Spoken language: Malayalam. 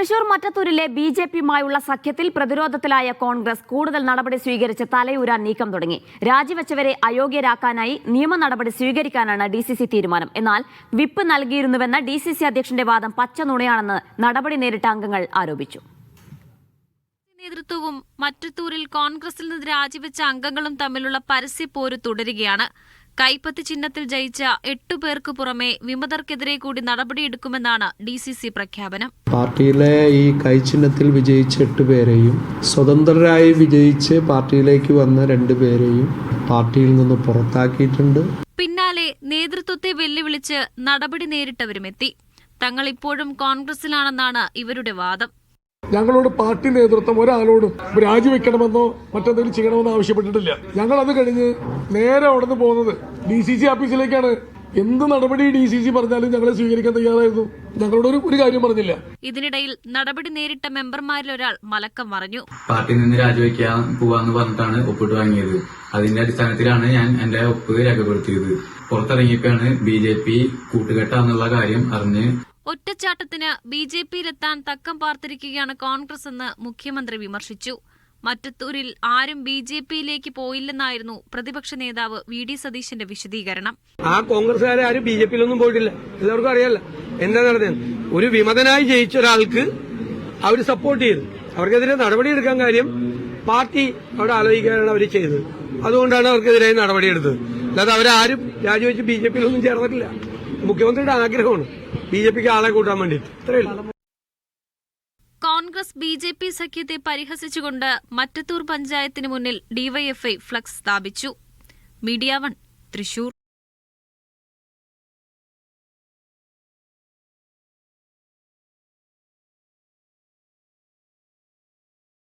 തൃശൂർ മറ്റത്തൂരിലെ ബി ജെ പിയുമായുള്ള സഖ്യത്തിൽ പ്രതിരോധത്തിലായ കോൺഗ്രസ് കൂടുതൽ നടപടി സ്വീകരിച്ച് തലയൂരാൻ നീക്കം തുടങ്ങി. രാജിവെച്ചവരെ അയോഗ്യരാക്കാനായി നിയമ നടപടി സ്വീകരിക്കാനാണ് ഡി സി സി തീരുമാനം. എന്നാൽ വിപ്പ് നൽകിയിരുന്നുവെന്ന ഡി സി സി അധ്യക്ഷന്റെ വാദം പച്ച നുണയാണെന്ന് നടപടി നേരിട്ട അംഗങ്ങൾ ആരോപിച്ചു. നേതൃത്വവും മറ്റത്തൂരിൽ കോൺഗ്രസിൽ നിന്ന് രാജിവെച്ച അംഗങ്ങളും തമ്മിലുള്ള പരസ്യപ്പോര് തുടരുകയാണ്. കൈപ്പത്തി ചിഹ്നത്തിൽ ജയിച്ച എട്ടു പേർക്ക് പുറമെ വിമതർക്കെതിരെ കൂടി നടപടിയെടുക്കുമെന്നാണ് ഡി സി സി പ്രഖ്യാപനം. പാർട്ടിയിലെ ഈ കൈചിഹ്നത്തിൽ വിജയിച്ച എട്ട് പേരെയും സ്വതന്ത്രരായി വിജയിച്ച് പാർട്ടിയിലേക്ക് വന്ന രണ്ടു പേരെയും പാർട്ടിയിൽ നിന്ന് പുറത്താക്കിയിട്ടുണ്ട്. പിന്നാലെ നേതൃത്വത്തെ വെല്ലുവിളിച്ച് നടപടി നേരിട്ടവരുമെത്തി. തങ്ങൾ ഇപ്പോഴും കോൺഗ്രസിലാണെന്നാണ് ഇവരുടെ വാദം. ഞങ്ങളോട് പാർട്ടി നേതൃത്വം ഒരാളോടും രാജിവെക്കണമെന്നോ മറ്റെന്തെങ്കിലും ചെയ്യണമെന്നോ ആവശ്യപ്പെട്ടിട്ടില്ല. ഞങ്ങൾ അത് കഴിഞ്ഞ് നേരെ അവിടെ നിന്ന് പോകുന്നത് ഡി സി സി ഓഫീസിലേക്കാണ് എന്ത് നടപടി ഡി സി സി പറഞ്ഞാലും ഞങ്ങളെ സ്വീകരിക്കാൻ തയ്യാറായിരുന്നു. ഞങ്ങളോട് ഒരു ഒരു കാര്യം പറഞ്ഞില്ല. ഇതിനിടയിൽ നടപടി നേരിട്ട മെമ്പർമാരിൽ ഒരാൾ മലക്കം മറിഞ്ഞു. പാർട്ടിയിൽ നിന്ന് രാജിവെക്കാൻ പോവാന്ന് പറഞ്ഞിട്ടാണ് ഒപ്പിട്ട് വാങ്ങിയത്. അതിന്റെ അടിസ്ഥാനത്തിലാണ് ഞാൻ എന്റെ ഒപ്പ് രേഖപ്പെടുത്തിയത്. പുറത്തിറങ്ങിയപ്പോഴാണ് ബി ജെ പി കൂട്ടുകെട്ടാന്നുള്ള കാര്യം അറിഞ്ഞ് ഒറ്റച്ചാട്ടത്തിന് ബി ജെ പിയിലെത്താൻ തക്കം പാർത്തിരിക്കുകയാണ് കോൺഗ്രസ് എന്ന് മുഖ്യമന്ത്രി വിമർശിച്ചു. മറ്റത്തൂരിൽ ആരും ബി ജെ പിയിലേക്ക് പോയില്ലെന്നായിരുന്നു പ്രതിപക്ഷ നേതാവ് വി ഡി സതീശന്റെ വിശദീകരണം. ആ കോൺഗ്രസ്സുകാരെ ആരും ബി ജെ പിയിലൊന്നും പോയിട്ടില്ല. എല്ലാവർക്കും അറിയാലോ. എന്താ നടന്നത്? ഒരു വിമതനായി ജയിച്ച ഒരാൾക്ക് അവർ സപ്പോർട്ട് ചെയ്തു. അവർക്കെതിരെ നടപടിയെടുക്കാൻ കാര്യം പാർട്ടി അവിടെ ആലോചിക്കാനാണ് അവർ ചെയ്തത്. അതുകൊണ്ടാണ് അവർക്കെതിരെ നടപടിയെടുത്തത്. അല്ലാതെ അവരാരും രാജിവെച്ച് ബി ജെ പിയിലൊന്നും ചേർന്നിട്ടില്ല. മുഖ്യമന്ത്രിയുടെ ആഗ്രഹമാണ്. ബി ജെ പിക്ക് ആളെ കൂട്ടാൻ വേണ്ടിയിട്ട്. കോൺഗ്രസ് ബി ജെ പി സഖ്യത്തെ പരിഹസിച്ചുകൊണ്ട് മറ്റത്തൂർ പഞ്ചായത്തിന് മുന്നിൽ ഡിവൈഎഫ്ഐ ഫ്ലക്സ് സ്ഥാപിച്ചു. Media one Thrissur.